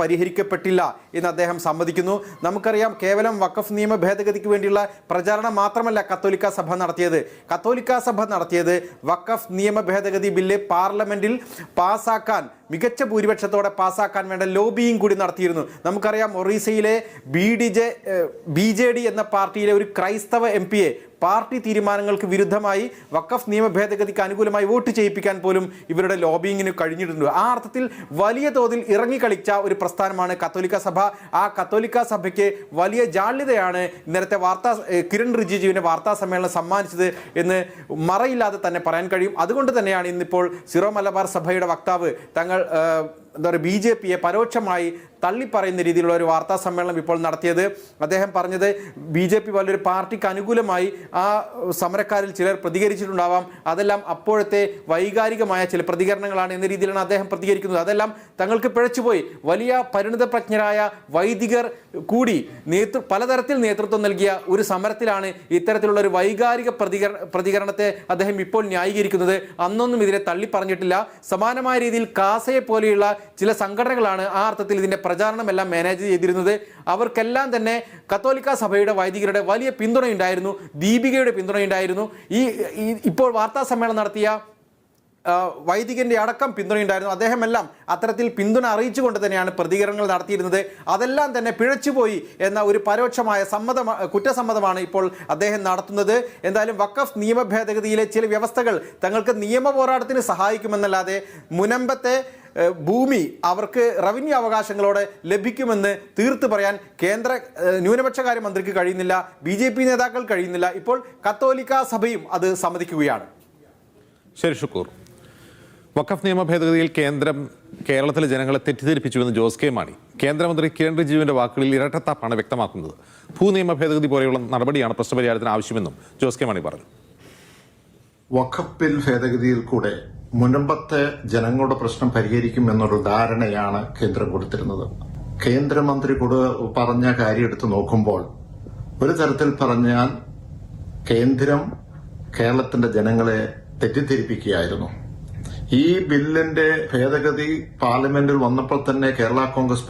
പരിഹരിക്കപ്പെട്ടില്ല എന്ന് അദ്ദേഹം സമ്മതിക്കുന്നു. നമുക്കറിയാം കേവലം വഖഫ് നിയമ ഭേദഗതിക്ക് വേണ്ടിയുള്ള പ്രചാരണം മാത്രമല്ല കത്തോലിക്ക സഭ നടത്തിയത്. കത്തോലിക്ക സഭ നടത്തിയത് വഖഫ് നിയമ ഭേദഗതി ബില്ല് പാർലമെന്റിൽ പാസാക്കാൻ മികച്ച ഭൂരിപക്ഷത്തോടെ പാസാക്കാൻ വേണ്ട ലോബിയും കൂടി നടത്തിയിരുന്നു. നമുക്കറിയാം ഒറീസയിലെ B D J B J D എന്ന പാർട്ടിയിലെ ഒരു ക്രൈസ്തവ എം പിയെ പാർട്ടി തീരുമാനങ്ങൾക്ക് വിരുദ്ധമായി വഖഫ് നിയമ ഭേദഗതിക്ക് അനുകൂലമായി വോട്ട് ചെയ്യിപ്പിക്കാൻ പോലും ഇവരുടെ ലോബിയിങ്ങിന് കഴിഞ്ഞിട്ടുണ്ട്. ആ അർത്ഥത്തിൽ വലിയ തോതിൽ ഇറങ്ങിക്കളിച്ച ഒരു പ്രസ്ഥാനമാണ് കത്തോലിക്ക സഭ. ആ കത്തോലിക്ക സഭയ്ക്ക് വലിയ ജാള്യതയാണ് ഇന്നലത്തെ വാർത്താ കിരൺ റിജിജുവിന്റെ വാർത്താ സമ്മേളനം സമ്മാനിച്ചത് എന്ന് മറയില്ലാതെ തന്നെ പറയാൻ കഴിയും. അതുകൊണ്ട് തന്നെയാണ് ഇന്നിപ്പോൾ സിറോ മലബാർ സഭയുടെ വക്താവ് തങ്ങൾ എന്താ പറയുക ബി ജെ പിയെ പരോക്ഷമായി തള്ളിപ്പറയുന്ന രീതിയിലുള്ള ഒരു വാർത്താ സമ്മേളനം ഇപ്പോൾ നടത്തിയത്. അദ്ദേഹം പറഞ്ഞത് ബി ജെ പി വലിയൊരു പാർട്ടിക്ക് അനുകൂലമായി ആ സമരക്കാരിൽ ചിലർ പ്രതികരിച്ചിട്ടുണ്ടാവാം. അതെല്ലാം അപ്പോഴത്തെ വൈകാരികമായ ചില പ്രതികരണങ്ങളാണ് എന്ന രീതിയിലാണ് അദ്ദേഹം പ്രതികരിക്കുന്നത്. അതെല്ലാം തങ്ങൾക്ക് പിഴച്ചുപോയി. വലിയ പരിണിതപ്രജ്ഞരായ വൈദികർ കൂടി നേതൃ പലതരത്തിൽ നേതൃത്വം നൽകിയ ഒരു സമരത്തിലാണ് ഇത്തരത്തിലുള്ള ഒരു വൈകാരിക പ്രതികര പ്രതികരണത്തെ അദ്ദേഹം ഇപ്പോൾ ന്യായീകരിക്കുന്നത്. അന്നൊന്നും ഇതിനെ തള്ളി പറഞ്ഞിട്ടില്ല സമാനമായ രീതിയിൽ കാസയെ പോലെയുള്ള ചില സംഘടനകളാണ് ആ അർത്ഥത്തിൽ ഇതിന്റെ പ്രചാരണമെല്ലാം മാനേജ് ചെയ്തിരുന്നത്. അവർക്കെല്ലാം തന്നെ കത്തോലിക്ക സഭയുടെ വൈദികരുടെ വലിയ പിന്തുണയുണ്ടായിരുന്നു. ദീപികയുടെ പിന്തുണയുണ്ടായിരുന്നു. ഈ ഇപ്പോൾ വാർത്താ സമ്മേളനം നടത്തിയ വൈദികന്റെ അടക്കം പിന്തുണയുണ്ടായിരുന്നു. അദ്ദേഹമെല്ലാം അത്തരത്തിൽ പിന്തുണ അറിയിച്ചുകൊണ്ട് തന്നെയാണ് പ്രതികരണങ്ങൾ നടത്തിയിരുന്നത്. അതെല്ലാം തന്നെ പിഴച്ചുപോയി എന്ന ഒരു പരോക്ഷമായ സമ്മതം കുറ്റസമ്മതമാണ് ഇപ്പോൾ അദ്ദേഹം നടത്തുന്നത്. എന്തായാലും വഖഫ് നിയമ ഭേദഗതിയിലെ ചില വ്യവസ്ഥകൾ തങ്ങൾക്ക് നിയമ പോരാട്ടത്തിന് സഹായിക്കുമെന്നല്ലാതെ മുനമ്പത്തെ ഭൂമി അവർക്ക് റവന്യൂ അവകാശങ്ങളോടെ ലഭിക്കുമെന്ന് തീർത്ത് പറയാൻ കേന്ദ്ര ന്യൂനപക്ഷ ന്യൂനപക്ഷകാര്യ മന്ത്രിക്ക് കഴിയുന്നില്ല ബി ജെ പി നേതാക്കൾ കഴിയുന്നില്ല. ഇപ്പോൾ കത്തോലിക്ക സഭയും അത് സമ്മതിക്കുകയാണ്. ശരി ഷുക്കൂർ. വഖഫ് നിയമ ഭേദഗതിയിൽ കേന്ദ്രം കേരളത്തിലെ ജനങ്ങളെ തെറ്റിദ്ധരിപ്പിച്ചുവെന്ന് ജോസ് കെ മാണി. കേന്ദ്രമന്ത്രി കിരൺ റിജിജുവിന്റെ വാക്കുകളിൽ ഇരട്ടത്താപ്പാണ് വ്യക്തമാക്കുന്നത്. ഭൂനിയമ ഭേദഗതി പോലെയുള്ള നടപടിയാണ് പ്രശ്നപരിഹാരത്തിന് ആവശ്യമെന്നും ജോസ് കെ മാണി പറഞ്ഞു. വഖഫ് ബിൽ ഭേദഗതിയിൽ കൂടെ മുൻപത്തെ ജനങ്ങളുടെ പ്രശ്നം പരിഹരിക്കും എന്നൊരു ധാരണയാണ് കേന്ദ്രം കൊടുത്തിരുന്നത്. കേന്ദ്രമന്ത്രി കൊടു പറഞ്ഞ കാര്യം എടുത്തു നോക്കുമ്പോൾ ഒരു തരത്തിൽ പറഞ്ഞാൽ കേന്ദ്രം കേരളത്തിന്റെ ജനങ്ങളെ തെറ്റിദ്ധരിപ്പിക്കുകയായിരുന്നു. ഈ ബില്ലിന്റെ ഭേദഗതി പാർലമെന്റിൽ വന്നപ്പോൾ തന്നെ കേരള കോൺഗ്രസ്